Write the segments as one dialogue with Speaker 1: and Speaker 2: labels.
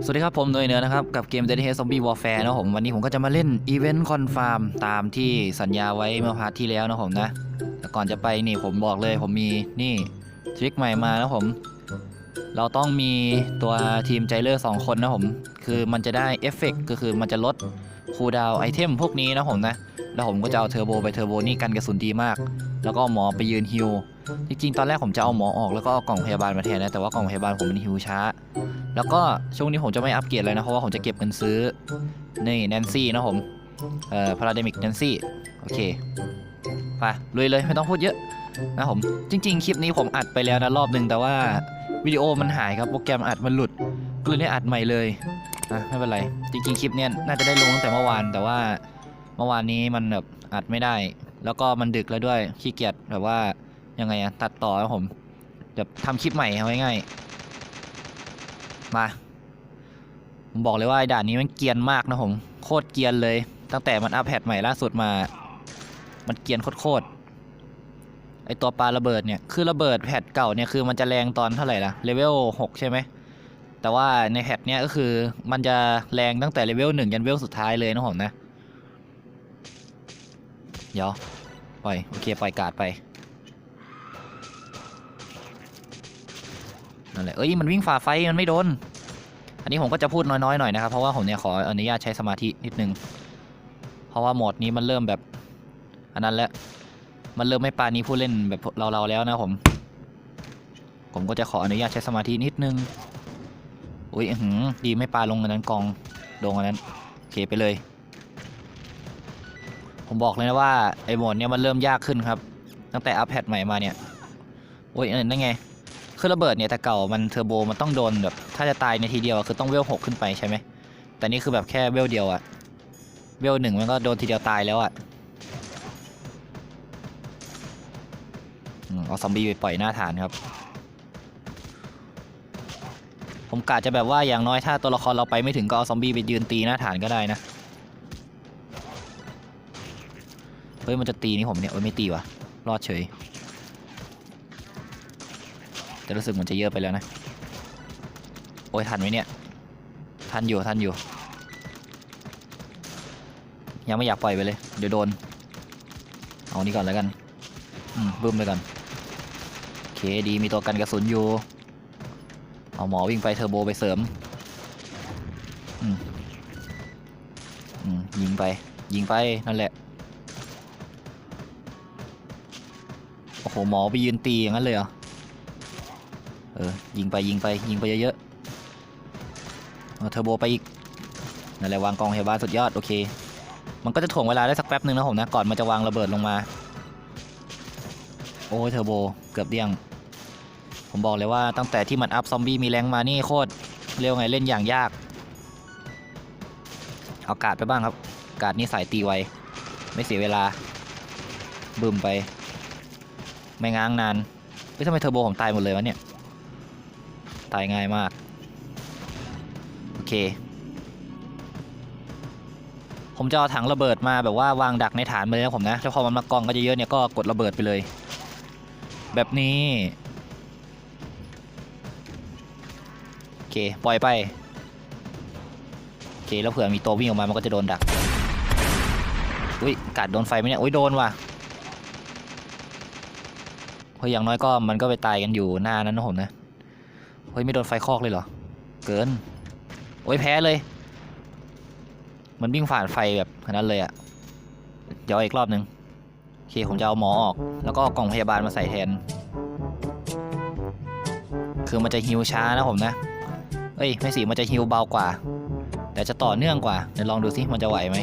Speaker 1: สวัสดีครับผมเนยเนือนะครับ กับเกม Dead Head Zombie Warfare นะผมวันนี้ผมก็จะมาเล่น Event Confirm ตามที่สัญญาไว้เมื่อพาร์ทที่แล้วนะผมนะแต่ก่อนจะไปนี่ผมบอกเลยผมมีนี่ทริคใหม่มานะผม เราต้องมีตัวทีมใจเลอร์สองคนนะผม คือมันจะได้เอฟเฟกก็คือมันจะลดคูลดาวไอเทมพวกนี้นะผมนะ แล้วผมก็จะเอาเทอร์โบไปเทอร์โบนี่กันกระสุนดีมาก แล้วก็หมอไปยืนฮิลจริงๆตอนแรกผมจะเอาหมอออกแล้วก็เอากล่องพยาบาลมาแทนนะแต่ว่ากล่องพยาบาลผมมันฮิลช้า แล้วก็ช่วงนี้ผมจะไม่อัปเกรดเลยนะ เพราะว่าผมจะเก็บเงินซื้อ นี่แนนซี่นะผม เอ่อพาราเดมิกแนนซี่ โอเค ไปลุยเลยไม่ต้องพูดเยอะนะผม จริง ๆ คลิปนี้ผมอัดไปแล้วนะรอบหนึ่งแต่ว่าวิดีโอมันหายครับ โปรแกรมอัดมันหลุด ก็เลยได้อัดใหม่เลยนะไม่เป็นไร จริง ๆ คลิปเนี้ยน่าจะได้ลงตั้งแต่เมื่อวาน แต่ว่าเมื่อวานนี้มันแบบอัดไม่ได้ แล้วก็มันดึกแล้วด้วย ขี้เกียจแบบว่ายังไงอะตัดต่อนะผมแบบทำคลิปใหม่เอาง่ายๆ มาผมบอกเลยว่าด่านนี้มันเกียนมากนะผมโคตรเกียนเลย ตั้งแต่มันอัปแพทใหม่ล่าสุดมา มันเกียนโคตรไอตัวปลาระเบิดเนี่ยคือระเบิดแพทเก่าเนี่ยคือมันจะแรงตอนเท่าไหร่ล่ะเลเวล6ใช่ไหมแต่ว่าในแพทเนี้ยก็คือมันจะแรงตั้งแต่เลเวล1ยันเลเวลสุดท้ายเลยนะผมนะเดี๋ยวปล่อยโอเคปล่อยการ์ดไป นั่นแหละเอ้ยมันวิ่งฝ่าไฟมันไม่โดน อันนี้ผมก็จะพูดน้อยๆหน่อยนะครับเพราะว่าผมเนี่ยขออนุญาตใช้สมาธินิดนึง เพราะว่าโหมดนี้มันเริ่มแบบ อันนั้นแล้วมันเริ่มไม่ปานี้ผู้เล่นแบบเราๆแล้วนะผม ผมก็จะขออนุญาตใช้สมาธินิดนึงอุ้ยหือดีไม่ปลาลงอันนั้นกองลงอันนั้นโอเคไปเลย ผมบอกเลยนะว่าไอ้โหมดเนี้ยมันเริ่มยากขึ้นครับ ตั้งแต่อัปเดตใหม่มาเนี่ยโอ้ยนั่นไง คือระเบิดเนี่ยแต่เก่ามันเทอร์โบมันต้องโดนแบบถ้าจะตายในทีเดียวคือต้องเวลหกขึ้นไปใช่ไหมแต่นี่คือแบบแค่เวลเดียวอะเวลหนึ่งมันก็โดนทีเดียวตายแล้วอะเอาซอมบี้ไปปล่อยหน้าฐานครับ ผมกะจะแบบว่าอย่างน้อยถ้าตัวละครเราไปไม่ถึงก็เอาซอมบี้ไปยืนตีหน้าฐานก็ได้นะ เฮ้ยมันจะตีนี่ผมเนี่ยเอ้ยไม่ตีวะรอดเฉย แต่รู้สึกมันจะเยอะไปแล้วนะ โอ้ยทันไหมเนี่ย ทันอยู่ทันอยู่ ยังไม่อยากปล่อยไปเลย เดี๋ยวโดน เอานี่ก่อนแล้วกัน อืมบึ้มไปก่อนโอเคดีมีตัวกันกระสุนอยู่ เอาหมอวิ่งไปเทอร์โบไปเสริม อืมอืมยิงไป ยิงไปนั่นแหละโอ้โหหมอไปยืนตีอย่างนั้นเลยเหรอ เออยิงไปยิงไปยิงไปเยอะๆเอาเทอร์โบไปอีกนั่นแหละวางกองพยาบาสุดยอดโอเค มันก็จะถ่วงเวลาได้สักแป๊บหนึ่งนะผมนะก่อนมันจะวางระเบิดลงมา โอ้ยเทอร์โบเกือบเดี้ยง ผมบอกเลยว่าตั้งแต่ที่มันอัพซอมบี้มีแรงมานี่โคตรเรียกว่าไงเล่นอย่างยาก เอากาดไปบ้างครับ กาดนี่สายตีไวไม่เสียเวลาบึมไป ไม่ง้างนานเฮ้ยทำไมเทอร์โบผมตายหมดเลยวะเนี่ย ตายง่ายมาก โอเค ผมจะเอาถังระเบิดมาแบบว่าวางดักในฐานไปเลยนะผมนะแล้วพอมันมากองก็จะเยอะเนี่ยก็กดระเบิดไปเลย แบบนี้โอเคปล่อยไปโอเคแล้วเผื่อมีตัววิ่งออกมามันก็จะโดนดักอุ้ยกัดโดนไฟไหมเนี่ยอุ้ยโดนว่ะเฮ้ยอย่างน้อยก็มันก็ไปตายกันอยู่หน้านั้นนะผมนะ เฮ้ยไม่โดนไฟคอกเลยเหรอ เกิน โอ้ยแพ้เลย มันวิ่งผ่านไฟแบบนั้นเลยอะเดี๋ยวอีกรอบหนึ่งโอเคผมจะเอาหมอออก แล้วก็เอากล่องพยาบาลมาใส่แทน คือมันจะฮิวช้านะผมนะ เอ้ยไม่สิมันจะฮิวเบากว่า แต่จะต่อเนื่องกว่า เดี๋ยวลองดูสิมันจะไหวไหม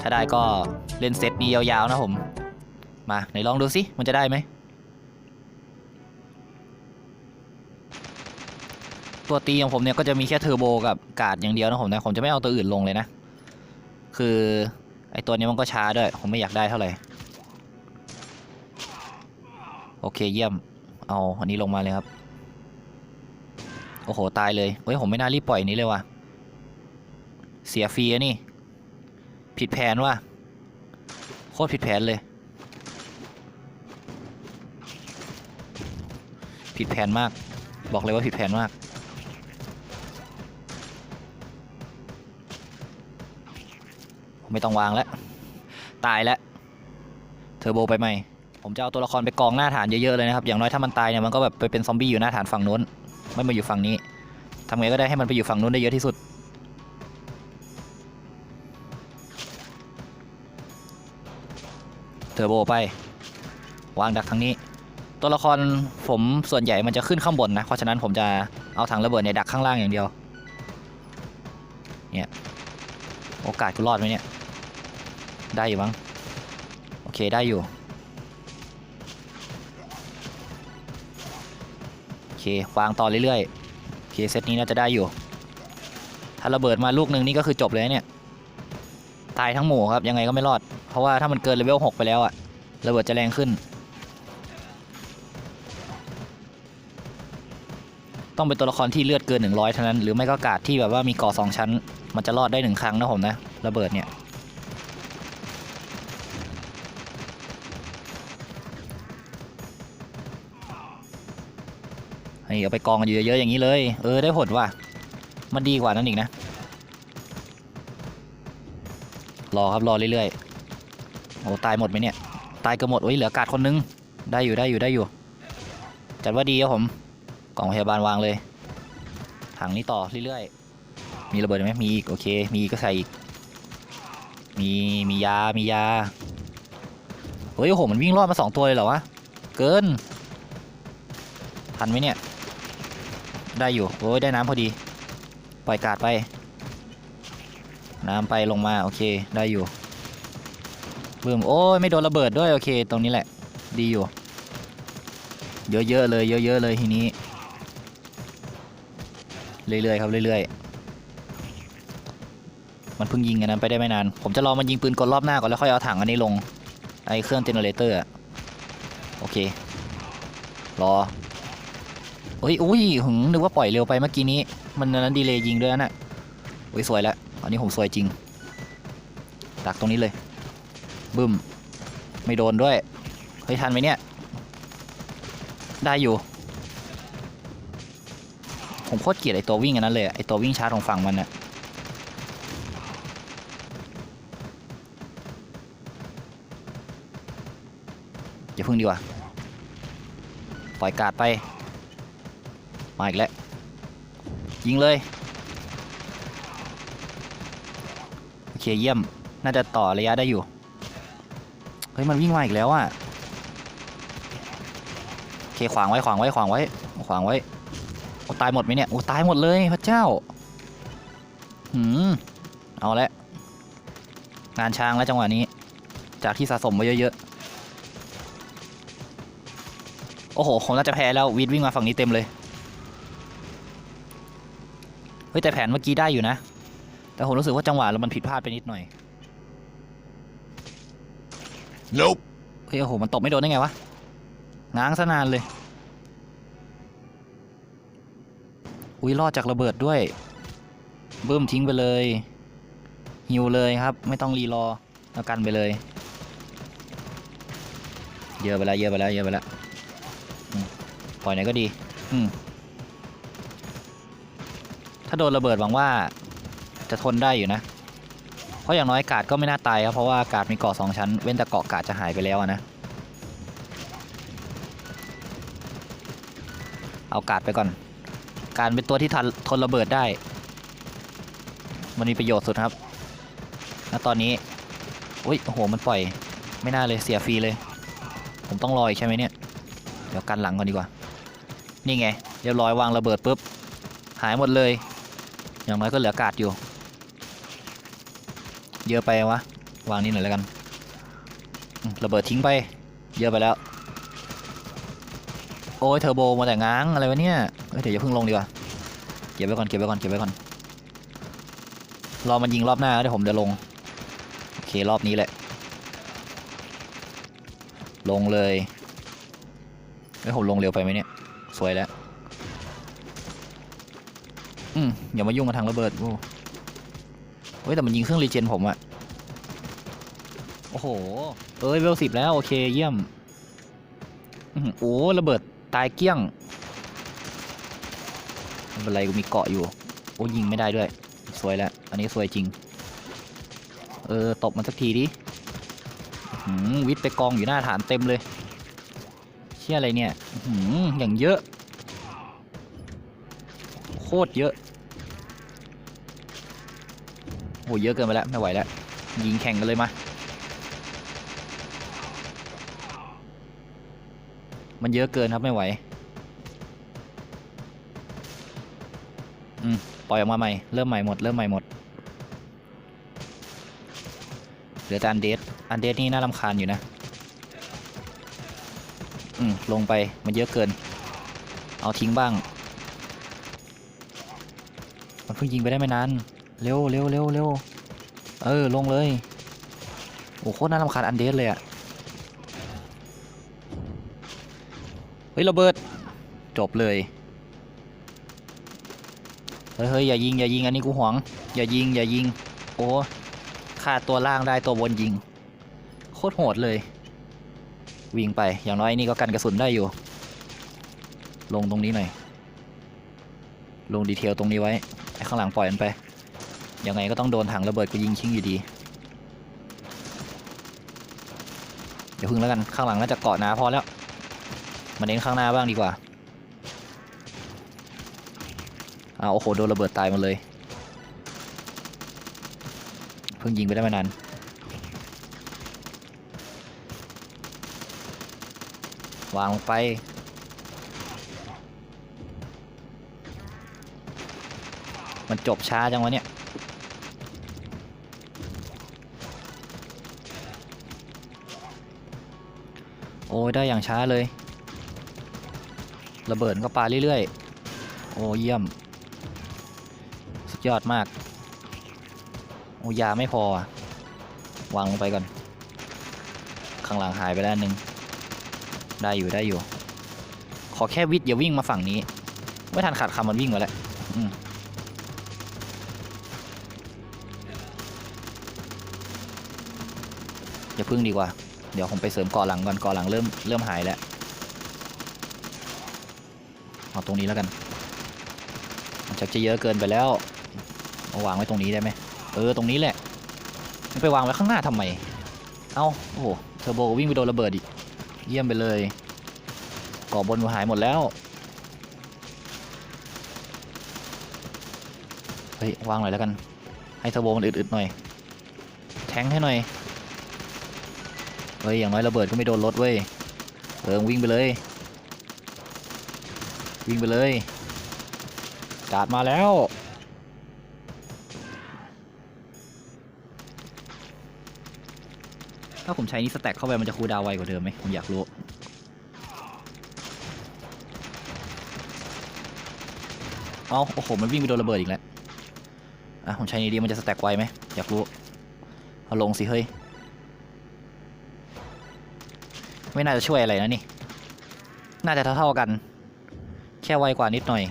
Speaker 1: ถ้าได้ก็เล่นเซตนี้ยาวๆนะผม มาไหนลองดูสิมันจะได้ไหม ตัวตีของผมเนี่ยก็จะมีแค่เทอร์โบกับกาดอย่างเดียวนะผมนะผมจะไม่เอาตัวอื่นลงเลยนะ คือไอตัวนี้มันก็ช้าด้วย ผมไม่อยากได้เท่าไหร่ โอเคเยี่ยม เอาอันนี้ลงมาเลยครับ โอ้โห ตายเลย เฮ้ย ผมไม่น่ารีบปล่อยอนนี้เลยว่ะ เสียฟรีอะนี่ ผิดแผนว่ะ โคตรผิดแผนเลย ผิดแผนมาก บอกเลยว่าผิดแผนมาก ไม่ต้องวางแล้ว ตายแล้วเทอร์โบไปใหม่ ผมจะเอาตัวละครไปกองหน้าฐานเยอะๆเลยนะครับ อย่างน้อยถ้ามันตายเนี่ยมันก็แบบไปเป็นซอมบี้อยู่หน้าฐานฝั่งนู้น ไม่มาอยู่ฝั่งนี้ทำไงก็ได้ให้มันไปอยู่ฝั่งนู้นได้เยอะที่สุด เทอร์โบไป วางดักทางนี้ ตัวละครผมส่วนใหญ่มันจะขึ้นข้างบนนะ เพราะฉะนั้นผมจะเอาถังระเบิดเนี่ยดักข้างล่างอย่างเดียว เนี่ย โอกาสกูรอดไหมเนี่ย ได้อยู่มั้ง โอเคได้อยู่ โอเควางต่อเรื่อยๆ โอเคเซตนี้น่าจะได้อยู่ ถ้าระเบิดมาลูกหนึ่งนี่ก็คือจบเลยเนี่ย ตายทั้งหมู่ครับยังไงก็ไม่รอด เพราะว่าถ้ามันเกินเลเวล6ไปแล้วอะระเบิดจะแรงขึ้น ต้องเป็นตัวละครที่เลือดเกิน 100เท่านั้น หรือไม่ก็กาดที่แบบว่ามีก่อสองชั้น มันจะรอดได้หนึ่งครั้งนะผมนะ ระเบิดเนี่ย นี่เอาไปกองกันเยอะๆอย่างนี้เลย เออได้ผลว่ะ มันดีกว่านั้นอีกนะ รอครับรอเรื่อยๆ โอ้ตายหมดไหมเนี่ย ตายกือบหมดโอ้ยเหลือกาดคนนึง ได้อยู่ได้อยู่ได้อยู่ จัดว่าดีครับผมกล่องพยาบาลวางเลย ถังนี้ต่อเรื่อยๆ มีระเบิดไหมมีอีกโอเค มีกก็ใส่อีก มีมียา มียา เฮ้ยโอ้โหมันวิ่งรอดมาสองตัวเลยเหรอวะ เกินทันไหมเนี่ย ได้อยู่โอ้ยได้น้ำพอดี ปล่อยกาดไป น้ำไปลงมาโอเคได้อยู่บึ้มโอ้ยไม่โดนระเบิดด้วยโอเค ตรงนี้แหละ ดีอยู่ เยอะๆเลยเยอะๆเลยทีนี้ เรื่อยๆครับเรื่อยๆ มันเพิ่งยิงอันนั้นไปได้ไม่นาน ผมจะลอมันยิงปืนกลรอบหน้าก่อนแล้วค่อยเอาถังอันนี้ลงไอ้เครื่องเจเนเรเตอร์อะโอเค รอ เฮ้ยอุ้ยหึงนึกว่าปล่อยเร็วไปเมื่อกี้นี้ มันนั้นดีเลย์ยิงด้วยนะ่ะอุ้ยสวยแล้วอันนี้ผมสวยจริงดักตรงนี้เลยบึ้มไม่โดนด้วยเฮ้ยทันไหมเนี่ย ได้อยู่ ผมโคตรเกลียดไอตัววิ่งอันนั้นเลยไอตัววิ่งช้าของฝั่งมันน่ะอย่าพึ่งดีกว่า ปล่อยกาดไป มาอีกแล้ว ยิงเลย โอเคเยี่ยม น่าจะต่อระยะได้อยู่ เฮ้ย มันวิ่งมาอีกแล้วอะ โอเคขวางไว้ขวางไว้ขวางไว้ขวางไว้โอ้ตายหมดไหมเนี่ย โอ้ตายหมดเลยพระเจ้า หืม เอาละ งานช้างแล้วจังหวะนี้ จากที่สะสมมาเยอะๆโอ้โห ผมน่าจะแพ้แล้ว วีดวิ่งมาฝั่งนี้เต็มเลย เฮ้ยแต่แผนเมื่อกี้ได้อยู่นะ แต่ผมรู้สึกว่าจังหวะเรามันผิดพลาดไปนิดหน่อย
Speaker 2: Nope.
Speaker 1: เฮ้ยโอ้โหมันตบไม่โดนได้ไงวะง้างซะนานเลย อุ้ยรอดจากระเบิดด้วยเบิ้มทิ้งไปเลยฮิวเลยครับ ไม่ต้องรีรอแล้วกันไปเลย เยอะไปแล้วเยอะไปแล้วเยอะไปแล้วอืมปล่อยไหนก็ดี อืม ถ้าโดนระเบิดหวังว่าจะทนได้อยู่นะ เพราะอย่างน้อยกาดก็ไม่น่าตายครับเพราะว่ากาดมีเกาะสองชั้น เว้นแต่เกาะกาดจะหายไปแล้วนะ เอากาดไปก่อน การเป็นตัวที่ทันทนระเบิดได้ มันมีประโยชน์สุดครับณตอนนี้อุ้ยโอ้โหมันปล่อย ไม่น่าเลยเสียฟรีเลย ผมต้องรออีกใช่ไหมเนี่ย เดี๋ยวกันหลังก่อนดีกว่า นี่ไงเรียบร้อยวางระเบิดปุ๊บหายหมดเลย อย่างน้อยก็เหลือกาดอยู่ เยอะไปวะ วางนี่หน่อยแล้วกันระเบิดทิ้งไป เยอะไปแล้ว โอ้ยเทอร์โบมาแต่ง้างอะไรวะเนี่ยเอ้ยเดี๋ยวอย่าเพิ่งลงดีกว่า เก็บไว้ก่อนเก็บไว้ก่อนเก็บไว้ก่อน รอมันยิงรอบหน้าแล้วเดี๋ยวผมจะลง โอเครอบนี้แหละ ลงเลยเอ้ยผมลงเร็วไปไหมเนี่ย สวยแล้ว อืมอย่ามายุ่งกับทางระเบิดโอ้เฮ้ยแต่มันยิงเครื่องรีเจนผมอะโอ้โห เอ้ยเวลสิบแล้วโอเคเยี่ยมอโอ้ระเบิดตายเกลี้ยงไม่เป็นไรกูมีเกาะอยู่ โอ้ยิงไม่ได้ด้วย สวยแล้ว อันนี้สวยจริง เออตบมันสักทีดิหือวิทย์ไปกองอยู่หน้าฐานเต็มเลย เชี่ยอะไรเนี่ยหืออย่างเยอะ โคตรเยอะโหเยอะเกินไปแล้ว ไม่ไหวแล้ว ยิงแข่งกันเลยมา มันเยอะเกินครับไม่ไหว อืม ปล่อยออกมาใหม่ เริ่มใหม่หมด เริ่มใหม่หมด เหลือแต่อันเดสอันเดสนี่น่ารำคาญอยู่นะ อืม ลงไป มันเยอะเกิน เอาทิ้งบ้าง มันเพิ่งยิงไปได้ไม่นาน เร็วเร็วเร็วเร็วเออ ลงเลย โอ้โคตรน่ารำคาญอันเดสเลยอะเฮ้ยระเบิด จบเลย เฮ้ยเฮ้ยอย่ายิง อย่ายิง อันนี้กูหวง อย่ายิง อย่ายิง โอ้ฆ่าตัวล่างได้ตัวบนยิง โคตรโหดเลย วิ่งไป อย่างน้อยนี่ก็กันกระสุนได้อยู่ ลงตรงนี้หน่อย ลงดีเทลตรงนี้ไว้ ไอ้ข้างหลังปล่อยมันไป ยังไงก็ต้องโดนถังระเบิดกูยิงชิงอยู่ดี เดี๋ยวพึ่งแล้วกันข้างหลังน่าจะเกาะหนาพอแล้ว มาเน้นข้างหน้าบ้างดีกว่าอ้าวโอ้โหโดนระเบิดตายมาเลย เพิ่งยิงไปได้ไม่นานวางลงไปมันจบช้าจังวะเนี่ย โอ้ยได้อย่างช้าเลย ระเบิดก็ปาเรื่อยๆ โอ้เยี่ยม สุดยอดมาก โอ้ยาไม่พอ วางลงไปก่อน ข้างหลังหายไปแล้วนึง ได้อยู่ได้อยู่ ขอแค่วิทย์อย่าวิ่งมาฝั่งนี้ ไม่ทันขาดคำมันวิ่งมาแล้วอืมอย่าพึ่งดีกว่า เดี๋ยวผมไปเสริมก่อหลังก่อนก่อหลังเริ่มเริ่มหายแล้วเอาตรงนี้แล้วกันมันชักจะเยอะเกินไปแล้วเอาวางไว้ตรงนี้ได้ไหมเออตรงนี้แหละไปวางไว้ข้างหน้าทำไมเอาโอ้โหเทอร์โบวิ่งไปโดนระเบิดอีกเยี่ยมไปเลยก่อบนหายหมดแล้วเฮ้ยวางหน่อยแล้วกัน ให้เทอร์โบมันอึดๆหน่อย แทงให้หน่อย เฮ้ยอย่างน้อยระเบิดก็ไม่โดนรถเว้ยเออวิ่งไปเลย วิ่งไปเลยกาดมาแล้วถ้าผมใช้นี่สแต็กเข้าไปมันจะคูดาวไวกว่าเดิมไหมผมอยากรู้เอาโอ้โหมันวิ่งไปโดนระเบิดอีกแล้วอะผมใช้นี่ดีมันจะสแต็กไวไหมอยากรู้เอาลงสิเฮ้ย ไม่น่าจะช่วยอะไรนะนี่ น่าจะเท่าๆกัน แค่ไวกว่านิดหน่อย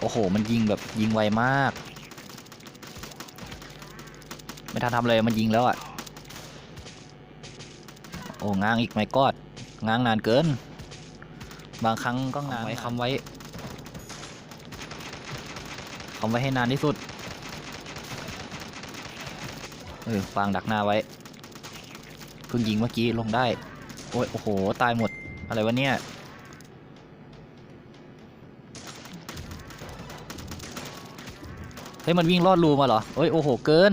Speaker 1: โอ้โห มันยิงแบบยิงไวมาก ไม่ทันทำเลยมันยิงแล้วอะ่ะ โอ้ง้างอีกไหมกอด ง้างนานเกิน บางครั้งก็ง้างไว้คำไว้คำไว้ให้นานที่สุด เออฟางดักหน้าไว้เพิ่งยิงเมื่อกี้ลงได้ โอ้ยโอ้โห ตายหมด อะไรวะเนี่ย เฮ้ย มันวิ่งลอดรูมาเหรอเฮ้ยโอ้โห เกิน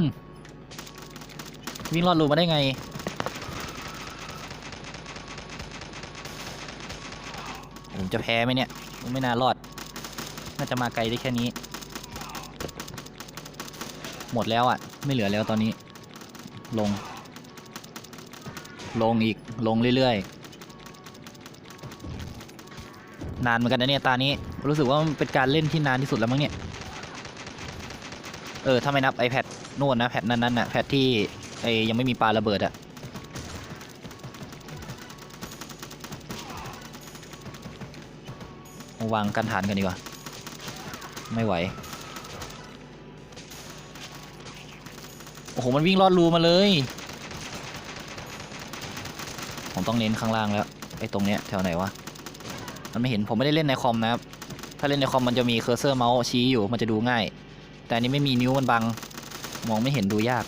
Speaker 1: วิ่งลอดรูมาได้ไง ผมจะแพ้ไหมเนี่ย ไม่น่ารอด น่าจะมาไกลได้แค่นี้ หมดแล้วอะ ไม่เหลือแล้วตอนนี้ ลง ลงอีกลงเรื่อยๆ นานเหมือนกันนะเนี่ยตานี้ รู้สึกว่ามันเป็นการเล่นที่นานที่สุดแล้วมั้งเนี่ย เออถ้าไม่นับ iPad นู่นนะแพดนั้นๆน่ะแพดที่ไอยังไม่มีปลาระเบิดอะเอาวางกันฐานกันดีกว่า ไม่ไหว โอ้โห มันวิ่งลอดรูมาเลย ผมต้องเน้นข้างล่างแล้ว ไอ้ตรงเนี้ยแถวไหนวะ มันไม่เห็น ผมไม่ได้เล่นในคอมนะครับ ถ้าเล่นในคอมมันจะมีเคอร์เซอร์เมาส์ชี้อยู่ มันจะดูง่าย แต่อันนี้ไม่มีนิ้วมันบัง มองไม่เห็นดูยาก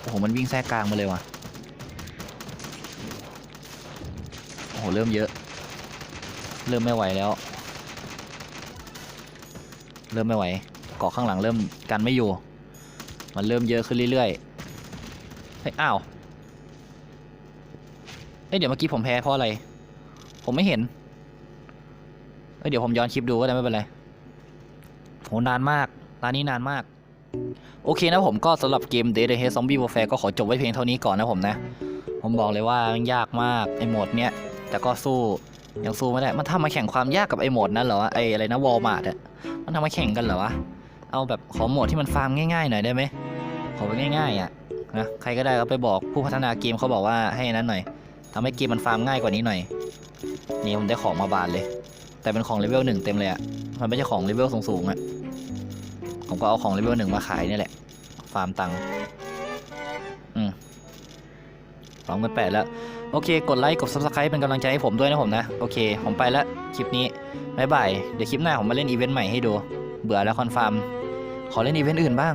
Speaker 1: โอ้โห มันวิ่งแทรกกลางมาเลยว่ะโอ้โห เริ่มเยอะ เริ่มไม่ไหวแล้ว เริ่มไม่ไหว เกาะข้างหลังเริ่มกันไม่อยู่ มันเริ่มเยอะขึ้นเรื่อยๆเฮ้ยอ้าวเอ้ยเดี๋ยวเมื่อกี้ผมแพ้เพราะอะไร ผมไม่เห็นเอ้ยเดี๋ยวผมย้อนคลิปดูก็ได้ไม่เป็นไรโหนานมากร้านนี้นานมาก โอเคนะผมก็สำหรับเกม Dead Head Zombie Warfare ก็ขอจบไว้เพียงเท่านี้ก่อนนะผมนะ ผมบอกเลยว่ามันยากมากไอโหมดเนี้ยแต่ก็สู้ยังสู้ไม่ได้ มันทำมาแข่งความยากกับไอโหมดนั้นเหรอวะไอ้อะไรนะวอลมาร์ทอะมันทำมาแข่งกันเหรอวะ เอาแบบขอโหมดที่มันฟาร์มง่ายๆหน่อยได้ไหมขอไปง่ายๆอะนะใครก็ได้ก็ไปบอกผู้พัฒนาเกมเขาบอกว่าให้นั้นหน่อยทำให้เกมมันฟาร์มง่ายกว่านี้หน่อย นี่ผมได้ของมาบานเลย แต่เป็นของเลเวลหนึ่งเต็มเลยอะมันไม่ใช่ของเลเวลสูงๆอะผมก็เอาของเลเวลหนึ่งมาขายนี่แหละ ฟาร์มตังค์อืมสองหมื่นแปดแล้ว โอเค กดไลค์ กด subscribe เป็นกำลังใจให้ผมด้วยนะผมนะ โอเค ผมไปแล้ว คลิปนี้ บ๊ายบาย เดี๋ยวคลิปหน้าผมมาเล่นอีเวนต์ใหม่ให้ดู เบื่อแล้วคอนฟาร์ม ขอเล่นอีเวนต์อื่นบ้าง